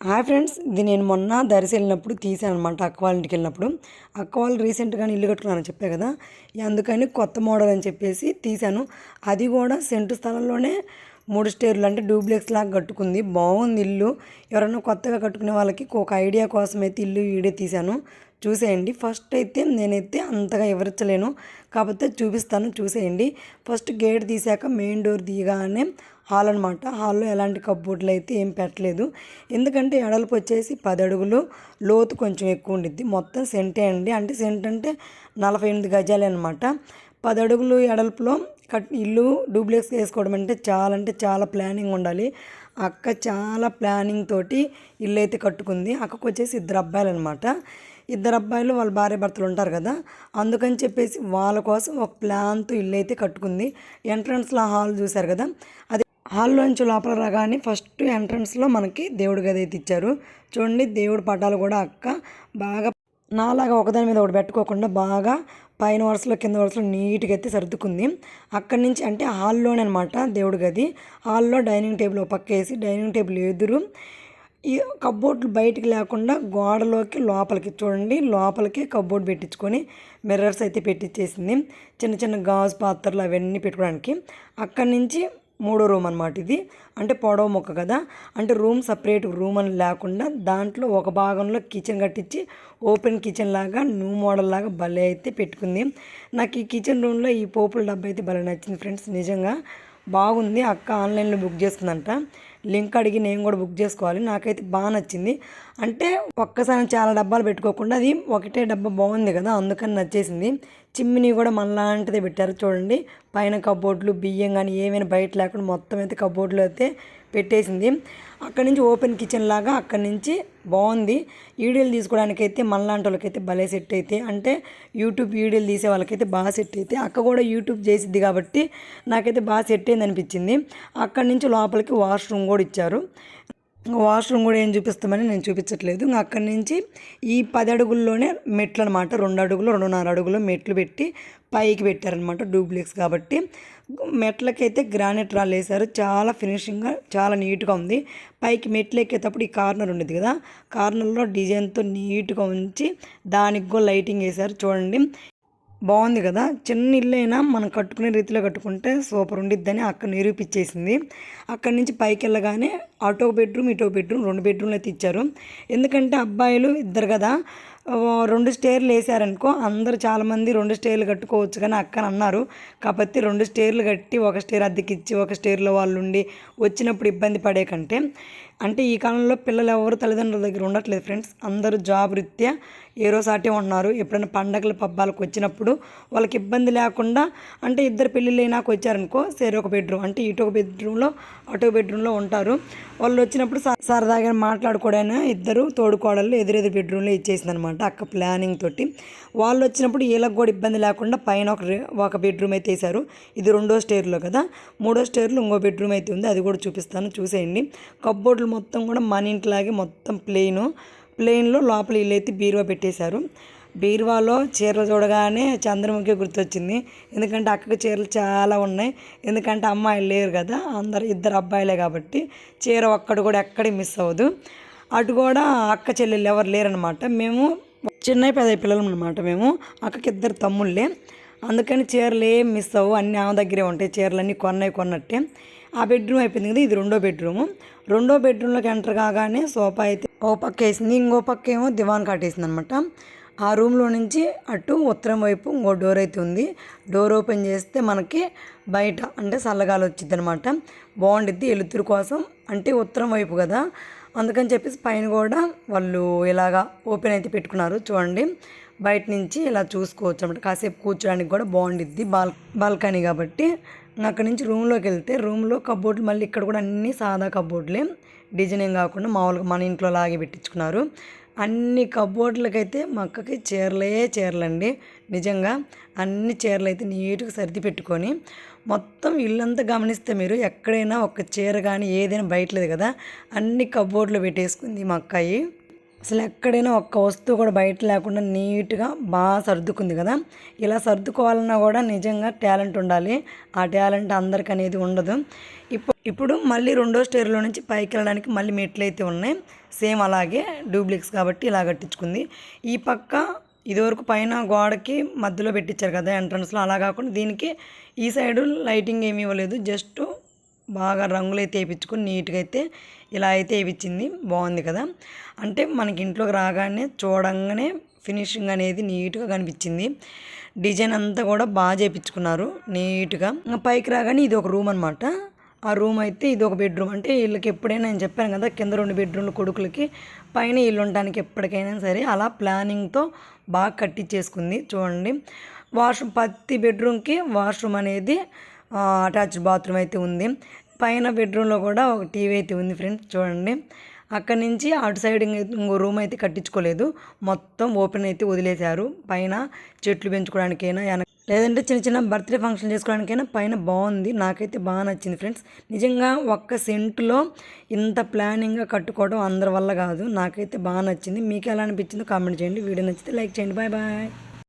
Hi friends ఇది నేను మొన్న దరిసి వెళ్ళినప్పుడు తీసాను అనమాట అక్క వాళ్ళ ఇంటికి వెళ్ళినప్పుడు. అక్క వాళ్ళు రీసెంట్గానే ఇల్లు కట్టుకున్నారని చెప్పే కదా అందుకని కొత్త మోడల్ అని చెప్పేసి తీశాను. అది కూడా సెంటు స్థలంలోనే మూడు స్టేర్లు అంటే డూప్లెక్స్ లాగా కట్టుకుంది. బాగుంది ఇల్లు. ఎవరైనా కొత్తగా కట్టుకునే వాళ్ళకి ఒక ఐడియా కోసం అయితే ఇల్లు వీడియో తీశాను. చూసేయండి. ఫస్ట్ అయితే నేనైతే అంతగా వివరించలేను. కాకపోతే చూపిస్తాను. చూసేయండి. ఫస్ట్ గేట్ తీసాక మెయిన్ డోర్ తీయగానే హాల్ అనమాట హాల్లో ఎలాంటి కబ్బోర్డ్లు అయితే ఏం పెట్టలేదు. ఎందుకంటే ఎడల్పు వచ్చేసి పది అడుగులు. లోతు కొంచెం ఎక్కువ ఉండిద్ది. మొత్తం సెంటే అండి. అంటే సెంట్ అంటే నలభై ఎనిమిది గజాలే అనమాట పది అడుగులు ఎడల్పులో కట్ ఇల్లు డూప్లెక్స్ వేసుకోవడం అంటే చాలా అంటే చాలా ప్లానింగ్ ఉండాలి. అక్క చాలా ప్లానింగ్ తోటి ఇల్లు అయితే కట్టుకుంది. అక్కకు వచ్చేసి ఇద్దరు అబ్బాయిలు అనమాట ఇద్దరు అబ్బాయిలు వాళ్ళ భార్య భర్తలు ఉంటారు కదా. అందుకని చెప్పేసి వాళ్ళ కోసం ఒక ప్లాన్తో ఇల్లు అయితే కట్టుకుంది. ఎంట్రన్స్లో హాల్ చూశారు కదా. అది హాల్లోంచి లోపల రాగానే ఫస్ట్ ఎంట్రన్స్లో మనకి దేవుడి గది అయితే ఇచ్చారు. చూడండి దేవుడి పటాలు కూడా అక్క బాగా నాలాగా ఒకదాని మీద ఒకటి పెట్టుకోకుండా బాగా పైన వరుసలో కింద వరుసలో నీట్గా అయితే సర్దుకుంది. అక్కడి నుంచి అంటే హాల్లోనే అనమాట దేవుడి గది. హాల్లో డైనింగ్ టేబుల్ ఒక పక్క వేసి డైనింగ్ టేబుల్ ఎదురు. ఈ కబ్బోర్డ్లు బయటికి లేకుండా గోడలోకి లోపలికి చూడండి. లోపలికి కబ్బోర్డ్ పెట్టించుకొని మిర్రర్స్ అయితే పెట్టించేసింది చిన్న చిన్న గాజు పాత్రలు అవన్నీ పెట్టుకోవడానికి. అక్కడి నుంచి మూడో రూమ్ అనమాట ఇది. అంటే పొడవ మొక్క కదా. అంటే రూమ్ సపరేట్ రూమ్ అని లేకుండా దాంట్లో ఒక భాగంలో కిచెన్ కట్టించి ఓపెన్ కిచెన్ లాగా న్యూ మోడల్ లాగా భలే అయితే పెట్టుకుంది. నాకు ఈ కిచెన్ రూమ్లో ఈ పోపుల డబ్బా అయితే భలే నచ్చింది ఫ్రెండ్స్ నిజంగా. బాగుంది. అక్క ఆన్లైన్లో బుక్ చేస్తుందంట. లింక్ అడిగి నేను కూడా బుక్ చేసుకోవాలి. నాకైతే బాగా నచ్చింది. అంటే ఒక్కసారి చాలా డబ్బాలు పెట్టుకోకుండా అది ఒకటే డబ్బా బాగుంది కదా అందుకని నచ్చేసింది. చిమ్మిని కూడా మనలాంటిదే పెట్టారు చూడండి. పైన కబోర్డ్లు బియ్యం కానీ ఏమైనా బయట లేకుండా మొత్తం అయితే కబోర్డ్లు అయితే పెట్టేసింది. అక్కడి నుంచి ఓపెన్ కిచెన్ లాగా అక్కడి నుంచి బాగుంది. వీడియోలు తీసుకోవడానికి అయితే మనలాంటి వాళ్ళకైతే భలే సెట్ అయితే. అంటే యూట్యూబ్ వీడియోలు తీసే వాళ్ళకైతే బాగా సెట్ అయితే. అక్క కూడా యూట్యూబ్ చేసిద్ది కాబట్టి నాకైతే బాగా సెట్ అయింది అనిపించింది అక్కడి నుంచి లోపలికి వాష్రూమ్ కూడా ఇచ్చారు. వాష్రూమ్ కూడా ఏం చూపిస్తామని నేను చూపించట్లేదు. ఇంకా అక్కడి నుంచి ఈ పది అడుగుల్లోనే మెట్లు అనమాట రెండు అడుగులు రెండున్నర అడుగులు మెట్లు పెట్టి పైకి పెట్టారనమాట డూప్లెక్స్ కాబట్టి. మెట్లకైతే గ్రానైట్ రాళ్ళు వేశారు. చాలా ఫినిషింగ్గా చాలా నీట్గా ఉంది. పైకి మెట్లు ఎక్కేటప్పుడు ఈ కార్నర్ ఉండేది కదా. కార్నర్లో డిజైన్తో నీట్గా ఉంచి దానికి కూడా లైటింగ్ వేశారు. చూడండి. బాగుంది కదా. చిన్న ఇల్లు అయినా మనం కట్టుకునే రీతిలో కట్టుకుంటే సూపర్ ఉండిద్దని అక్కడ నిరూపించేసింది. అక్కడి నుంచి పైకి వెళ్ళగానే అటో బెడ్రూమ్ ఇటో బెడ్రూమ్ రెండు బెడ్రూమ్లు అయితే ఇచ్చారు ఎందుకంటే అబ్బాయిలు ఇద్దరు కదా. రెండు స్టేర్లు వేసారనుకో అందరూ చాలామంది రెండు స్టేర్లు కట్టుకోవచ్చు కానీ అక్కని అన్నారు. కాబట్టి రెండు స్టేర్లు కట్టి ఒక స్టేర్ అద్దెకిచ్చి ఒక స్టేర్లో వాళ్ళు ఉండి వచ్చినప్పుడు ఇబ్బంది పడే కంటే అంటే ఈ కాలంలో పిల్లలు ఎవరు తల్లిదండ్రుల దగ్గర ఉండట్లేదు ఫ్రెండ్స్. అందరూ జాబ్ రీత్యా ఏ రోజు అటే ఉన్నారు. ఎప్పుడైనా పండగలు పబ్బాలకు వచ్చినప్పుడు వాళ్ళకి ఇబ్బంది లేకుండా అంటే ఇద్దరు పెళ్ళిళ్ళు అయినాక వచ్చారనుకో సరే ఒక బెడ్రూమ్ అంటే ఇటు ఒక బెడ్రూమ్లో అటు బెడ్రూమ్లో ఉంటారు. వాళ్ళు వచ్చినప్పుడు సరదాగా మాట్లాడుకోవడానికి ఇద్దరు తోడుకోడళ్ళు ఎదురెదురు బెడ్రూమ్లో ఇచ్చేసింది అనమాట అక్క ప్లానింగ్ తోటి. వాళ్ళు వచ్చినప్పుడు వీళ్ళకి కూడా ఇబ్బంది లేకుండా పైన ఒక ఒక బెడ్రూమ్ అయితే వేశారు. ఇది రెండో స్టేర్లో కదా. మూడో స్టేర్లో ఇంకో బెడ్రూమ్ అయితే ఉంది. అది కూడా చూపిస్తాను. చూసేయండి. కబ్బోర్డ్లు మొత్తం కూడా మన ఇంట్లాగే మొత్తం ప్లెయిన్ ప్లెయిన్లో లోపల ఇల్లైతే బీరువా పెట్టేశారు. బీరువాలో చీరలు చూడగానే చంద్రముఖి గుర్తొచ్చింది. ఎందుకంటే అక్కకి చీరలు చాలా ఉన్నాయి. ఎందుకంటే అమ్మాయిలు లేరు కదా అందరు ఇద్దరు అబ్బాయిలే కాబట్టి చీర ఒక్కడు కూడా ఎక్కడి మిస్ అవ్వదు. అటు కూడా అక్క చెల్లెళ్ళు ఎవరు లేరనమాట మేము చిన్న పెద్ద పిల్లలు అనమాట మేము. అక్కకి ఇద్దరు తమ్ముళ్ళే. అందుకని చీరలు ఏం మిస్ అవ్వు. అన్నీ ఆమె దగ్గరే ఉంటాయి. చీరలు అన్నీ కొన్నాయి కొన్నట్టే. ఆ బెడ్రూమ్ అయిపోయింది కదా ఇది రెండో బెడ్రూము. రెండో బెడ్రూమ్లోకి ఎంటర్ కాగానే సోఫా అయితే ఓ పక్క వేసింది. ఇంకో పక్క ఏమో దివాన్ కాటేసింది అనమాట ఆ రూమ్లో నుంచి అటు ఉత్తరం వైపు ఇంకో డోర్ అయితే ఉంది. డోర్ ఓపెన్ చేస్తే మనకి బయట అంటే చల్లగాలి వచ్చింది అనమాట బాగుండిద్ది ఎలుతురు కోసం. అంటే ఉత్తరం వైపు కదా. అందుకని చెప్పేసి పైన కూడా వాళ్ళు ఇలాగా ఓపెన్ అయితే పెట్టుకున్నారు. చూడండి. బయట నుంచి ఇలా చూసుకోవచ్చు అనమాట. కాసేపు కూర్చోడానికి కూడా బాగుండిద్ది. బాల్ బాల్కనీ కాబట్టి అక్కడి నుంచి రూమ్లోకి వెళ్తే రూమ్లో కబోర్డ్లు మళ్ళీ ఇక్కడ కూడా అన్ని సాదా కబోర్డ్లే. డిజైనింగ్ కాకుండా మామూలుగా మన ఇంట్లో లాగే పెట్టించుకున్నారు. అన్ని కబోర్డ్లకైతే మా అక్కకి చీరలే చీరలండి. నిజంగా అన్ని చీరలు అయితే నీట్గా సర్ది పెట్టుకొని మొత్తం ఇల్లంతా గమనిస్తే మీరు ఎక్కడైనా ఒక చీర కానీ ఏదైనా బయట లేదు కదా అన్ని కబోర్డ్లో పెట్టేసుకుంది మా అక్కాయి. అసలు ఎక్కడైనా ఒక్క వస్తువు కూడా బయట లేకుండా నీట్గా బాగా సర్దుకుంది కదా. ఇలా సర్దుకోవాలన్నా కూడా నిజంగా టాలెంట్ ఉండాలి. ఆ టాలెంట్ అందరికి అనేది ఉండదు. ఇప్పుడు ఇప్పుడు మళ్ళీ రెండో స్టేర్లో నుంచి పైకి వెళ్ళడానికి మళ్ళీ మెట్లు అయితే ఉన్నాయి. సేమ్ అలాగే డూప్లిక్స్ కాబట్టి ఇలా కట్టించుకుంది. ఈ పక్క ఇదివరకు పైన గోడకి మధ్యలో పెట్టించారు కదా ఎంట్రన్స్లో. అలా కాకుండా దీనికి ఈ సైడు లైటింగ్ ఏమి ఇవ్వలేదు. జస్ట్ బాగా రంగులు అయితే వేయించుకొని నీట్గా అయితే ఇలా అయితే వేయించింది. బాగుంది కదా? అంటే మనకి ఇంట్లోకి రాగానే చూడంగానే ఫినిషింగ్ అనేది నీట్గా కనిపించింది. డిజైన్ అంతా కూడా బాగా చేయించుకున్నారు నీట్గా. పైకి రాగానే ఇది ఒక రూమ్ అనమాట ఆ రూమ్ అయితే ఇది ఒక బెడ్రూమ్. అంటే వీళ్ళకి ఎప్పుడైనా నేను చెప్పాను కదా కింద రెండు బెడ్రూమ్లు కొడుకులకి పైన ఇల్లు ఉండడానికి ఎప్పటికైనా సరే అలా ప్లానింగ్తో బాగా కట్టించేసుకుంది. చూడండి వాష్రూమ్ ప్రతి బెడ్రూమ్కి వాష్రూమ్ అనేది అటాచ్డ్ బాత్రూమ్ అయితే ఉంది. పైన బెడ్రూమ్లో కూడా ఒక టీవీ అయితే ఉంది ఫ్రెండ్స్ చూడండి. అక్కడి నుంచి అటు సైడ్ ఇంకో రూమ్ అయితే కట్టించుకోలేదు. మొత్తం ఓపెన్ అయితే వదిలేశారు. పైన చెట్లు పెంచుకోవడానికైనా వెనక లేదంటే చిన్న చిన్న బర్త్డే ఫంక్షన్ చేసుకోవడానికైనా పైన బాగుంది. నాకైతే బాగా నచ్చింది ఫ్రెండ్స్ నిజంగా ఒక్క సెంట్లో ఇంత ప్లానింగ్గా కట్టుకోవడం అందరి వల్ల కాదు. నాకైతే బాగా నచ్చింది. మీకు ఎలా అనిపించిందో కామెంట్ చేయండి. వీడియో నచ్చితే లైక్ చేయండి. Bye bye